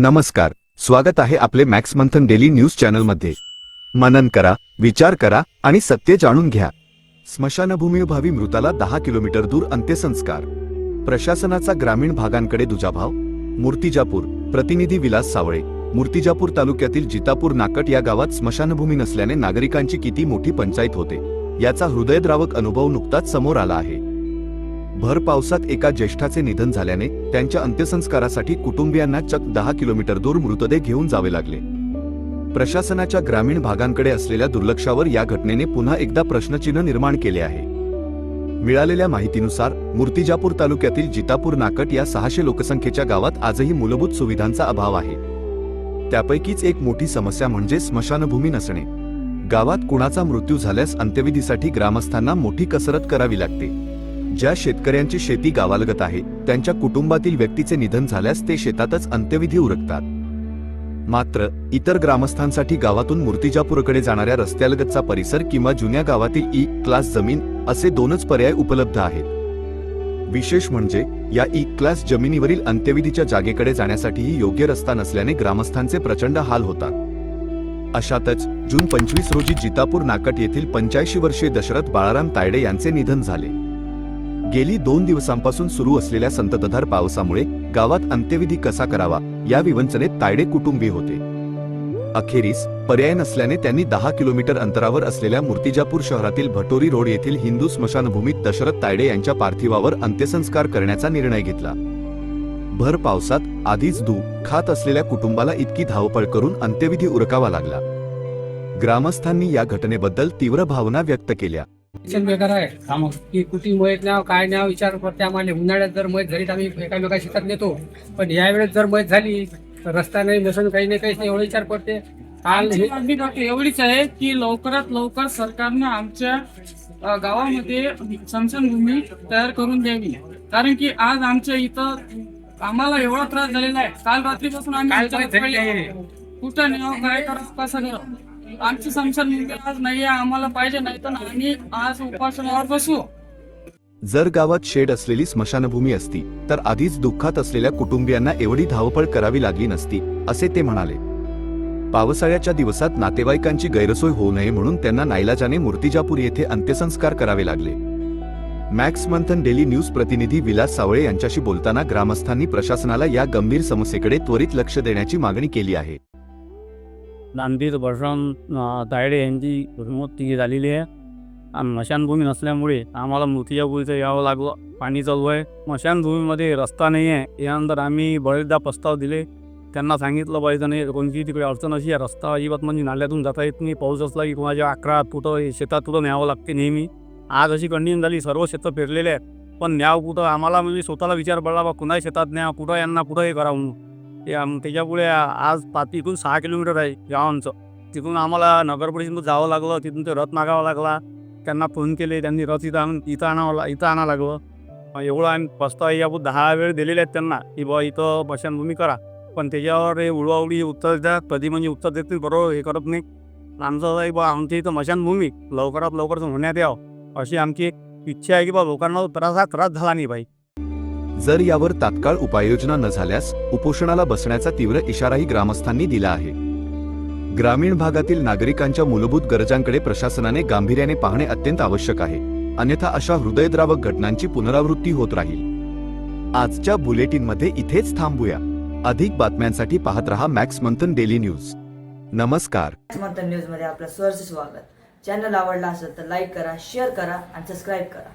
नमस्कार स्वागत आहे आपले मॅक्स मंथन डेली न्यूज चॅनलमध्ये. मनन करा विचार करा आणि सत्य जाणून घ्या. स्मशानभूमीभावी मृताला दहा किलोमीटर दूर अंत्यसंस्कार. प्रशासनाचा ग्रामीण भागांकडे दुजाभाव. मूर्तिजापूर प्रतिनिधी विलास सावळे. मूर्तिजापूर तालुक्यातील जितापूर नाकट या गावात स्मशानभूमी नसल्याने नागरिकांची किती मोठी पंचायत होते याचा हृदयद्रावक अनुभव नुकताच समोर आला आहे. भर पावसात एका ज्येष्ठाचे निधन झाल्याने त्यांच्या अंत्यसंस्कारासाठी कुटुंबियांना चक दहा किलोमीटर दूर मृतदेह घेऊन जावे लागले. प्रशासनाच्या ग्रामीण भागांकडे असलेल्या दुर्लक्षावर या घटनेने पुन्हा एकदा प्रश्नचिन्ह निर्माण केले आहे. मिळालेल्या माहितीनुसार मूर्तिजापूर तालुक्यातील जितापूर नाकट या सहाशे लोकसंख्येच्या गावात आजही मूलभूत सुविधांचा अभाव आहे. त्यापैकीच एक मोठी समस्या म्हणजे स्मशानभूमी नसणे. गावात कुणाचा मृत्यू झाल्यास अंत्यविधीसाठी ग्रामस्थांना मोठी कसरत करावी लागते. ज्या शेतकऱ्यांची शेती गावालगत आहे त्यांच्या कुटुंबातील व्यक्तीचे निधन झाल्यास ते शेतातच अंत्यविधी उरकतात. मात्र इतर ग्रामस्थांसाठी गावातून मूर्तिजापूरकडे जाणाऱ्या रस्त्यालगतचा परिसर किंवा जुन्या गावातील ई क्लास जमीन असे दोनच पर्याय उपलब्ध आहेत. विशेष म्हणजे या ई क्लास जमिनीवरील अंत्यविधीच्या जागेकडे जाण्यासाठीही योग्य रस्ता नसल्याने ग्रामस्थांचे प्रचंड हाल होतात. अशातच जून पंचवीस रोजी जितापूर नाकट येथील पंच्याऐंशी वर्षीय दशरथ बाळाराम तायडे यांचे निधन झाले. गेली दोन दिवसांपासून सुरू असलेल्या संततधार पावसामुळे गावात अंत्यविधी कसा करावा या विवंचनेत तायडे कुटुंबी होते. अखेरीस पर्याय नसल्याने त्यांनी दहा किलोमीटर अंतरावर असलेल्या मूर्तिजापूर शहरातील भटोरी रोड येथील हिंदू स्मशानभूमीत दशरथ तायडे यांच्या पार्थिवावर अंत्यसंस्कार करण्याचा निर्णय घेतला. भर पावसात आधीच धू खात असलेल्या कुटुंबाला इतकी धावपळ करून अंत्यविधी उरकावा लागला. ग्रामस्थांनी या घटनेबद्दल तीव्र भावना व्यक्त केल्या. बेकार आहे. कामं की कुठे मयत नाव काय नाव विचार करते आम्हाला उन्हाळ्यात जर मयत झाली तर आम्ही एकामेका शेतात नेतो. पण यावेळेस जर मयत झाली तर रस्ता नाही नसून काही नाही काहीच नाही एवढा विचार पडते काल एवढीच आहे की लवकरात लवकर सरकारनं आमच्या गावामध्ये स्मशानभूमी तयार करून द्यावी. कारण की आज आमच्या इथं आम्हाला एवढा त्रास झालेला आहे. काल रात्रीपासून आम्ही. कुठं न्यावं काय करावं कसं करावं आमची स्मशानभूमी आज नाही आम्हाला पाहिजे नाही तर आम्ही आज उपासनावर बसू. जर गावात शेड असलेली स्मशानभूमी असती तर आधीच दुःखात असलेल्या कुटुंबियांना एवढी धावपळ करावी लागली नसती असे ते म्हणाले. पावसाळ्याच्या दिवसात नातेवाईकांची गैरसोय होऊ नये म्हणून त्यांना नाईलाजाने मूर्तिजापूर येथे अंत्यसंस्कार करावे लागले. मॅक्स मंथन डेली न्यूज प्रतिनिधी विलास सावळे यांच्याशी बोलताना ग्रामस्थांनी प्रशासनाला या गंभीर समस्येकडे त्वरित लक्ष देण्याची मागणी केली आहे. नांदीर बळराम दायडे तायडे यांची मृत्यू झालेली आहे. आणि मशानभूमी नसल्यामुळे आम्हाला मूर्तिजापूर यावं लागलं. पाणी चालू आहे. मशानभूमीमध्ये रस्ता नाही आहे यानंतर आम्ही बरेचदा प्रस्ताव दिले. त्यांना सांगितलं पाहिजे नाही कोणती तिकडे अडचण अशी आहे रस्ता अजिबात म्हणजे नाल्यातून जाता येत नाही. पाऊस असला की कोणाच्या अकरा कुठं शेतात कुठं न्यावं लागते नेहमी. आज अशी कंडिशन झाली सर्व शेतं पेरलेले आहेत. पण न्याव कुठं? आम्हाला म्हणजे स्वतःला विचार पडला बा कुणा शेतात न्या कुठं यांना कुठं हे करा म्हणून. ते आम त्याच्यामुळे आज पाच इथून सहा किलोमीटर आहे गावांचं. तिथून आम्हाला नगर परिषदेत जावं लागलं तिथून ते रथ मागावा लागला. त्यांना फोन केले त्यांनी रथ इथं आणून इथं आणावं इथं आणा लागलं. एवढं आम्ही पस्ता या दहा वेळ दिलेले आहेत त्यांना की बा इथं भूमी करा. पण त्याच्यावर हे उडवाउडी उत्तर द्या कधी म्हणजे उत्तर देत नाही बरोबर हे करत नाही. आमचं आहे बा आमच्या इथं मशानभूमी लवकरात लवकर होण्यात यावं. अशी आमची इच्छा आहे की बा लोकांना त्रास हा त्रास झाला नाही पाहिजे जर यावर तात्काळ उपाययोजना न झाल्यास उपोषणाला बसण्याचा तीव्र इशाराही ग्रामस्थांनी दिला आहे. ग्रामीण भागातील नागरिकांच्या मूलभूत गरजांकडे प्रशासनाने गांभीर्याने पाहणे अत्यंत आवश्यक आहे. अन्यथा अशा हृदयद्रावक घटनांची पुनरावृत्ती होत राहील. आजच्या बुलेटिनमध्ये इथेच थांबूया. अधिक बातम्यांसाठी पाहत रहा मॅक्स मंथन डेली न्यूज. नमस्कार. मंथन न्यूजमध्ये आपलं स्वागत. चॅनल आवडला असेल तर लाईक करा शेअर करा आणि सबस्क्राईब करा.